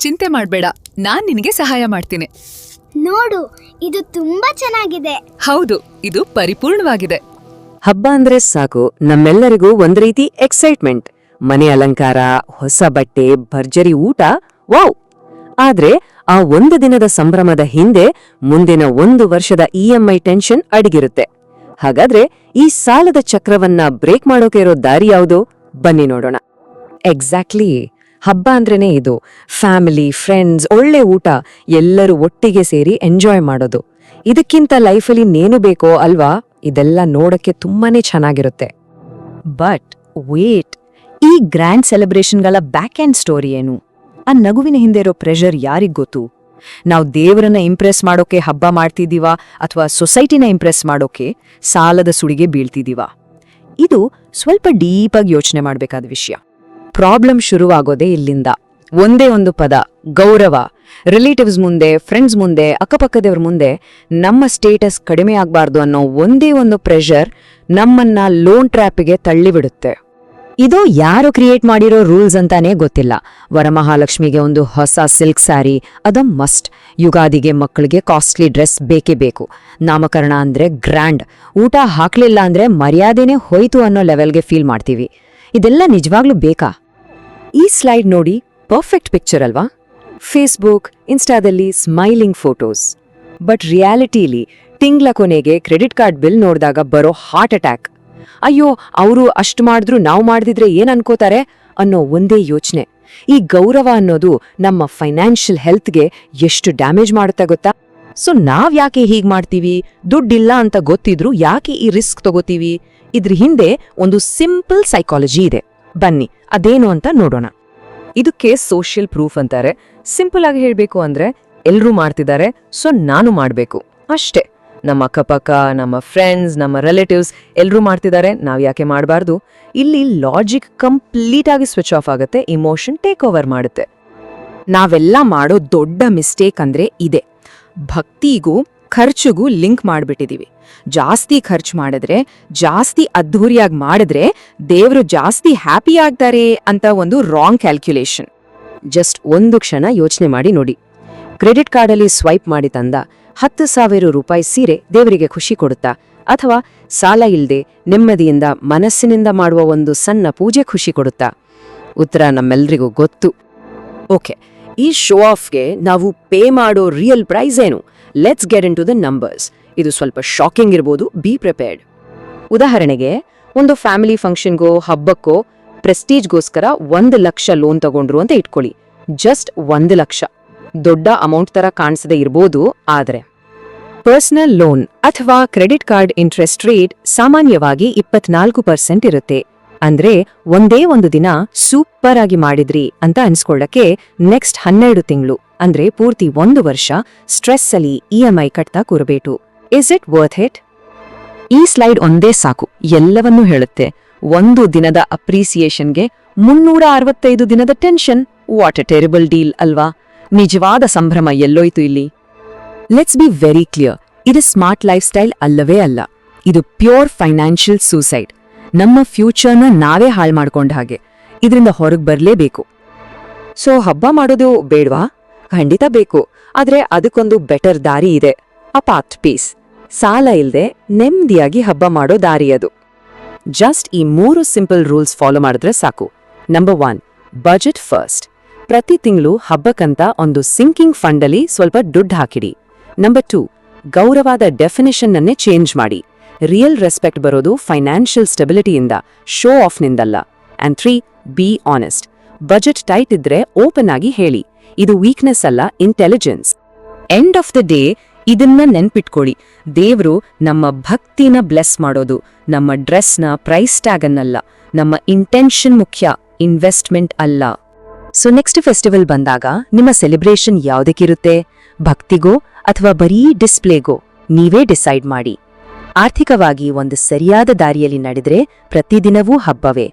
ಚಿಂತೆ ಮಾಡ್ಬೇಡ ನಾನ್ ನಿನಗೆ ಸಹಾಯ ಮಾಡ್ತೀನಿ. ನೋಡು ಇದು ತುಂಬಾ ಚೆನ್ನಾಗಿದೆ. ಹೌದು ಇದು ಪರಿಪೂರ್ಣವಾಗಿದೆ. ಹಬ್ಬ ಅಂದ್ರೆ ಸಾಕು ನಮ್ಮೆಲ್ಲರಿಗೂ ಒಂದ್ ರೀತಿ ಎಕ್ಸೈಟ್ಮೆಂಟ್ ಮನೆ ಅಲಂಕಾರ ಹೊಸ ಬಟ್ಟೆ ಭರ್ಜರಿ ಊಟ ವಾವ್! ಆದ್ರೆ ಆ ಒಂದು ದಿನದ ಸಂಭ್ರಮದ ಹಿಂದೆ ಮುಂದಿನ ಒಂದು ವರ್ಷದ ಇಎಂಐ ಟೆನ್ಷನ್ ಅಡಗಿರುತ್ತೆ. ಹಾಗಾದ್ರೆ ಈ ಸಾಲದ ಚಕ್ರವನ್ನ ಬ್ರೇಕ್ ಮಾಡೋಕೆ ಇರೋ ದಾರಿ ಯಾವುದು? ಬನ್ನಿ ನೋಡೋಣ. ಎಕ್ಸಾಕ್ಟ್ಲಿ ಹಬ್ಬ ಅಂದ್ರೇನೆ ಇದು. ಫ್ಯಾಮಿಲಿ ಫ್ರೆಂಡ್ಸ್ ಒಳ್ಳೆ ಊಟ ಎಲ್ಲರೂ ಒಟ್ಟಿಗೆ ಸೇರಿ ಎಂಜಾಯ್ ಮಾಡೋದು. ಇದಕ್ಕಿಂತ ಲೈಫಲ್ಲಿ ಇನ್ನೇನು ಬೇಕೋ ಅಲ್ವಾ? ಇದೆಲ್ಲ ನೋಡಕ್ಕೆ ತುಂಬಾನೇ ಚೆನ್ನಾಗಿರುತ್ತೆ. ಬಟ್ ವೇಟ್ ಈ ಗ್ರ್ಯಾಂಡ್ ಸೆಲೆಬ್ರೇಷನ್ಗಳ ಬ್ಯಾಕ್ ಆ್ಯಂಡ್ ಸ್ಟೋರಿ ಏನು? ಆ ನಗುವಿನ ಹಿಂದೆ ಇರೋ ಪ್ರೆಷರ್ ಯಾರಿಗ್ ಗೊತ್ತು? ನಾವು ದೇವರನ್ನ ಇಂಪ್ರೆಸ್ ಮಾಡೋಕೆ ಹಬ್ಬ ಮಾಡ್ತಿದ್ದೀವ ಅಥವಾ ಸೊಸೈಟಿನ ಇಂಪ್ರೆಸ್ ಮಾಡೋಕೆ ಸಾಲದ ಸುಳಿಗೆ ಬೀಳ್ತಿದ್ದೀವ? ಇದು ಸ್ವಲ್ಪ ಡೀಪಾಗಿ ಯೋಚನೆ ಮಾಡಬೇಕಾದ ವಿಷಯ. ಪ್ರಾಬ್ಲಮ್ ಶುರುವಾಗೋದೇ ಇಲ್ಲಿಂದ. ಒಂದೇ ಒಂದು ಪದ, ಗೌರವ. ರಿಲೇಟಿವ್ಸ್ ಮುಂದೆ, ಫ್ರೆಂಡ್ಸ್ ಮುಂದೆ, ಅಕ್ಕಪಕ್ಕದವ್ರ ಮುಂದೆ ನಮ್ಮ ಸ್ಟೇಟಸ್ ಕಡಿಮೆ ಆಗಬಾರ್ದು ಅನ್ನೋ ಒಂದೇ ಒಂದು ಪ್ರೆಷರ್ ನಮ್ಮನ್ನ ಲೋನ್ ಟ್ರ್ಯಾಪಿಗೆ ತಳ್ಳಿಬಿಡುತ್ತೆ. ಇದು ಯಾರು ಕ್ರಿಯೇಟ್ ಮಾಡಿರೋ ರೂಲ್ಸ್ ಅಂತಾನೇ ಗೊತ್ತಿಲ್ಲ. ವರಮಹಾಲಕ್ಷ್ಮಿಗೆ ಒಂದು ಹೊಸ ಸಿಲ್ಕ್ ಸ್ಯಾರಿ, ಅದ ಮಸ್ಟ್. ಯುಗಾದಿಗೆ ಮಕ್ಕಳಿಗೆ ಕಾಸ್ಟ್ಲಿ ಡ್ರೆಸ್ ಬೇಕೇ ಬೇಕು. ನಾಮಕರಣ ಅಂದ್ರೆ ಗ್ರ್ಯಾಂಡ್. ಊಟ ಹಾಕ್ಲಿಲ್ಲ ಅಂದ್ರೆ ಮರ್ಯಾದೆನೇ ಹೋಯ್ತು ಅನ್ನೋ ಲೆವೆಲ್ಗೆ ಫೀಲ್ ಮಾಡ್ತೀವಿ. ಇದೆಲ್ಲ ನಿಜವಾಗ್ಲೂ ಬೇಕಾ? ಈ ಸ್ಲೈಡ್ ನೋಡಿ ಪರ್ಫೆಕ್ಟ್ ಪಿಕ್ಚರ್ ಅಲ್ವಾ? ಫೇಸ್ಬುಕ್ ಇನ್ಸ್ಟಾದಲ್ಲಿ ಸ್ಮೈಲಿಂಗ್ ಫೋಟೋಸ್. ಬಟ್ ರಿಯಾಲಿಟಿಲಿ ತಿಂಗ್ಳ ಕೊನೆಗೆ ಕ್ರೆಡಿಟ್ ಕಾರ್ಡ್ ಬಿಲ್ ನೋಡಿದಾಗ ಬರೋ ಹಾರ್ಟ್ ಅಟ್ಯಾಕ್. ಅಯ್ಯೋ, ಅವರು ಅಷ್ಟು ಮಾಡಿದ್ರು ನಾವು ಮಾಡ್ದಿದ್ರೆ ಏನ್ ಅನ್ಕೋತಾರೆ ಅನ್ನೋ ಒಂದೇ ಯೋಚನೆ. ಈ ಗೌರವ ಅನ್ನೋದು ನಮ್ಮ ಫೈನಾನ್ಷಿಯಲ್ ಹೆಲ್ತ್ಗೆ ಎಷ್ಟು ಡ್ಯಾಮೇಜ್ ಮಾಡುತ್ತೆ ಗೊತ್ತಾ? ಸೊ ನಾವ್ ಯಾಕೆ ಹೀಗ್ ಮಾಡ್ತೀವಿ? ದುಡ್ಡಿಲ್ಲ ಅಂತ ಗೊತ್ತಿದ್ರು ಯಾಕೆ ಈ ರಿಸ್ಕ್ ತಗೋತೀವಿ? ಇದ್ರ ಹಿಂದೆ ಒಂದು ಸಿಂಪಲ್ ಸೈಕಾಲಜಿ ಇದೆ. ಬನ್ನಿ, ಅದೇನು ಅಂತ ನೋಡೋಣ. ಇದಕ್ಕೆ ಸೋಷಿಯಲ್ ಪ್ರೂಫ್ ಅಂತಾರೆ. ಸಿಂಪಲ್ ಆಗಿ ಹೇಳಬೇಕು ಅಂದ್ರೆ ಎಲ್ಲರೂ ಮಾಡ್ತಿದ್ದಾರೆ ಸೊ ನಾನು ಮಾಡಬೇಕು. ಅಷ್ಟೇ. ನಮ್ಮ ಅಕ್ಕಪಕ್ಕ, ನಮ್ಮ ಫ್ರೆಂಡ್ಸ್ ನಮ್ಮ ರಿಲೇಟಿವ್ಸ್ ಎಲ್ಲರೂ ಮಾಡ್ತಿದ್ದಾರೆ, ನಾವು ಯಾಕೆ ಮಾಡಬಾರ್ದು? ಇಲ್ಲಿ ಲಾಜಿಕ್ ಕಂಪ್ಲೀಟ್ ಆಗಿ ಸ್ವಿಚ್ ಆಫ್ ಆಗುತ್ತೆ ಇಮೋಷನ್ ಟೇಕ್ ಓವರ್ ಮಾಡುತ್ತೆ. ನಾವೆಲ್ಲ ಮಾಡೋ ದೊಡ್ಡ ಮಿಸ್ಟೇಕ್ ಅಂದ್ರೆ ಇದೆ. ಭಕ್ತಿಗೂ ಖರ್ಚಿಗೂ ಲಿಂಕ್ ಮಾಡಿಬಿಟ್ಟಿದ್ದೀವಿ ಜಾಸ್ತಿ ಖರ್ಚು ಮಾಡಿದ್ರೆ, ಜಾಸ್ತಿ ಅದ್ಧೂರಿಯಾಗಿ ಮಾಡಿದ್ರೆ ದೇವರು ಜಾಸ್ತಿ ಹ್ಯಾಪಿ ಆಗ್ತಾರೆ ಅಂತ ಒಂದು ರಾಂಗ್ ಕ್ಯಾಲ್ಕ್ಯುಲೇಷನ್. ಜಸ್ಟ್ ಒಂದು ಕ್ಷಣ ಯೋಚನೆ ಮಾಡಿ ನೋಡಿ. ಕ್ರೆಡಿಟ್ ಕಾರ್ಡಲ್ಲಿ ಸ್ವೈಪ್ ಮಾಡಿ ತಂದ ಹತ್ತು ಸಾವಿರ ರೂಪಾಯಿ ಸೀರೆ ದೇವರಿಗೆ ಖುಷಿ ಕೊಡುತ್ತಾ ಅಥವಾ ಸಾಲ ಇಲ್ಲದೆ ನೆಮ್ಮದಿಯಿಂದ ಮನಸ್ಸಿನಿಂದ ಮಾಡುವ ಒಂದು ಸಣ್ಣ ಪೂಜೆ ಖುಷಿ ಕೊಡುತ್ತಾ? ಉತ್ತರ ನಮ್ಮೆಲ್ರಿಗೂ ಗೊತ್ತು. ಓಕೆ, ಈ ಶೋ ಆಫ್ಗೆ ನಾವು ಪೇ ಮಾಡೋ ರಿಯಲ್ ಪ್ರೈಸ್ ಏನು? Let's get into the numbers ಇದು ಸ್ವಲ್ಪ ಶಾಕಿಂಗ್ ಇರ್ಬೋದು. ಬಿ ಪ್ರಿಪೇರ್ಡ್ ಉದಾಹರಣೆಗೆ, ಒಂದು ಫ್ಯಾಮಿಲಿ ಫಂಕ್ಷನ್ಗೋ ಹಬ್ಬಕ್ಕೋ ಪ್ರೆಸ್ಟೀಜ್ಗೋಸ್ಕರ ಒಂದು ಲಕ್ಷ ಲೋನ್ ತಗೊಂಡ್ರು ಅಂತ ಇಟ್ಕೊಳ್ಳಿ. ಜಸ್ಟ್ ಒಂದು ಲಕ್ಷ. ದೊಡ್ಡ ಅಮೌಂಟ್ ತರ ಕಾಣಿಸದೆ ಇರ್ಬೋದು, ಆದರೆ. ಪರ್ಸನಲ್ ಲೋನ್ ಅಥವಾ ಕ್ರೆಡಿಟ್ ಕಾರ್ಡ್ ಇಂಟ್ರೆಸ್ಟ್ ರೇಟ್ ಸಾಮಾನ್ಯವಾಗಿ ಇಪ್ಪತ್ನಾಲ್ಕು ಪರ್ಸೆಂಟ್ ಇರುತ್ತೆ. ಅಂದ್ರೆ ಒಂದೇ ಒಂದು ದಿನ ಸೂಪರ್ ಆಗಿ ಮಾಡಿದ್ರಿ ಅಂತ ಅನ್ಸ್ಕೊಳ್ಳಕ್ಕೆ ನೆಕ್ಸ್ಟ್ ಹನ್ನೆರಡು ತಿಂಗಳು, ಅಂದ್ರೆ ಪೂರ್ತಿ ಒಂದು ವರ್ಷ ಸ್ಟ್ರೆಸ್ ಅಲ್ಲಿ ಇಎಂಐ ಕಟ್ತಾ ಕೂರಬೇಕು ಇಸ್ ಇಟ್ ವರ್ತ್ ಇಟ್ ಈ ಸ್ಲೈಡ್ ಒಂದೇ ಸಾಕು, ಎಲ್ಲವನ್ನೂ ಹೇಳುತ್ತೆ. ಒಂದು ದಿನದ ಅಪ್ರಿಸಿಯೇಷನ್ಗೆ ಮುನ್ನೂರ ಅರವತ್ತೈದು ದಿನದ tension what a terrible deal ಅಲ್ವಾ? ನಿಜವಾದ ಸಂಭ್ರಮ ಎಲ್ಲೋಯ್ತು ಇಲ್ಲಿ. ಲೆಟ್ಸ್ ಬಿ ವೆರಿ ಕ್ಲಿಯರ್ ಇದು ಸ್ಮಾರ್ಟ್ ಲೈಫ್ ಸ್ಟೈಲ್ ಅಲ್ಲವೇ ಅಲ್ಲ. ಇದು ಪ್ಯೂರ್ ಫೈನಾನ್ಷಿಯಲ್ ಸೂಸೈಡ್ ನಮ್ಮ ಫ್ಯೂಚರ್ನ ನಾವೇ ಹಾಳು ಮಾಡ್ಕೊಂಡ ಹಾಗೆ. ಇದರಿಂದ ಹೊರಗೆ ಬರಲೇಬೇಕು. ಸೊ, ಹಬ್ಬ ಮಾಡೋದು ಬೇಡ್ವಾ? ಖಂಡಿತ ಬೇಕು. ಆದ್ರೆ ಅದಕ್ಕೊಂದು ಬೆಟರ್ ದಾರಿ ಇದೆ. ಅಪಾತ್ ಪೀಸ್ ಸಾಲ ಇಲ್ಲದೆ ನೆಮ್ಮದಿಯಾಗಿ ಹಬ್ಬ ಮಾಡೋ ದಾರಿ ಅದು. ಜಸ್ಟ್ ಈ ಮೂರು ಸಿಂಪಲ್ ರೂಲ್ಸ್ ಫಾಲೋ ಮಾಡಿದ್ರೆ ಸಾಕು. ನಂಬರ್ ಒನ್ ಬಜೆಟ್ ಫಸ್ಟ್ ಪ್ರತಿ ತಿಂಗಳು ಹಬ್ಬಕ್ಕಂತ ಒಂದು ಸಿಂಕಿಂಗ್ ಫಂಡಲ್ಲಿ ಸ್ವಲ್ಪ ದುಡ್ಡು ಹಾಕಿಡಿ. ನಂಬರ್ ಟೂ ಗೌರವಾದ ಡೆಫಿನಿಷನ್ನನ್ನೇ ಚೇಂಜ್ ಮಾಡಿ. ರಿಯಲ್ ರೆಸ್ಪೆಕ್ಟ್ ಬರೋದು ಫೈನಾನ್ಷಿಯಲ್ ಸ್ಟೆಬಿಲಿಟಿಯಿಂದ show ಆಫ್ನಿಂದಲ್ಲ and three be honest budget tight ಇದ್ರೆ ಓಪನ್ ಆಗಿ ಹೇಳಿ. ಇದು ವೀಕ್ನೆಸ್ ಅಲ್ಲ intelligence end of the day ಇದನ್ನ ನೆನ್ಪಿಟ್ಕೊಳ್ಳಿ. ದೇವ್ರು ನಮ್ಮ ಭಕ್ತಿನ ಬ್ಲೆಸ್ ಮಾಡೋದು, ನಮ್ಮ ಡ್ರೆಸ್ನ ಪ್ರೈಸ್ ಟ್ಯಾಗ್ ಅನ್ನಲ್ಲ, ನಮ್ಮ ಇಂಟೆನ್ಷನ್ ಮುಖ್ಯ ಇನ್ವೆಸ್ಟ್ಮೆಂಟ್ ಅಲ್ಲ. ಸೊ ನೆಕ್ಸ್ಟ್ ಫೆಸ್ಟಿವಲ್ ಬಂದಾಗ ನಿಮ್ಮ ಸೆಲೆಬ್ರೇಷನ್ ಯಾವುದಕ್ಕಿರುತ್ತೆ? ಭಕ್ತಿಗೋ ಅಥವಾ ಬರೀ ಡಿಸ್ಪ್ಲೇಗೋ ನೀವೇ ಡಿಸೈಡ್ ಮಾಡಿ. ಆರ್ಥಿಕವಾಗಿ ಒಂದು ಸರಿಯಾದ ದಾರಿಯಲ್ಲಿ ನಡೆದರೆ ಪ್ರತಿದಿನವೂ ಹಬ್ಬವೇ.